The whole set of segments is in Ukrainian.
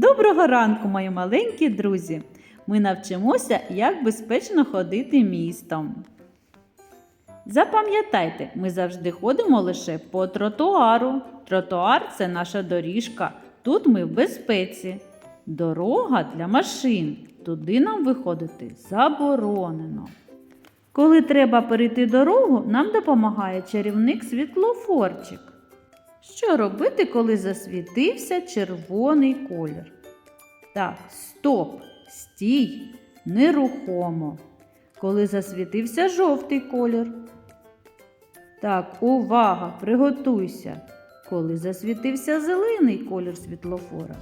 Доброго ранку, мої маленькі друзі! Ми навчимося, як безпечно ходити містом. Запам'ятайте, ми завжди ходимо лише по тротуару. Тротуар це наша доріжка. Тут ми в безпеці. Дорога для машин. Туди нам виходити заборонено. Коли треба перейти дорогу, нам допомагає чарівник світлофорчик. Що робити, коли засвітився червоний колір? Так, стоп, стій, нерухомо. Коли засвітився жовтий колір. Так, увага, приготуйся. Коли засвітився зелений колір світлофора.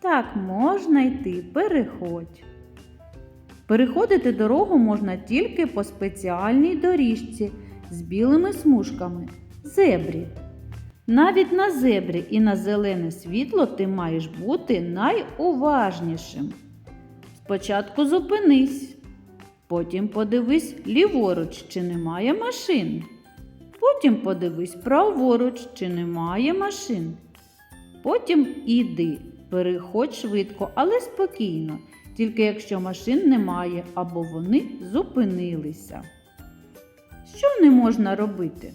Так, можна йти, переходь. Переходити дорогу можна тільки по спеціальній доріжці з білими смужками зебрі. Навіть на зебрі і на зелене світло ти маєш бути найуважнішим. Спочатку зупинись, потім подивись ліворуч, чи немає машин. Потім подивись праворуч, чи немає машин. Потім іди, переходь швидко, але спокійно, тільки якщо машин немає або вони зупинилися. Що не можна робити?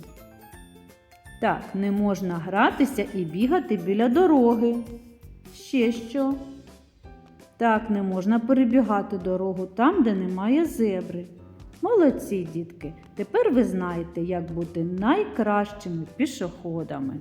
Так, не можна гратися і бігати біля дороги. Ще що? Так, не можна перебігати дорогу там, де немає зебри. Молодці, дітки! Тепер ви знаєте, як бути найкращими пішоходами.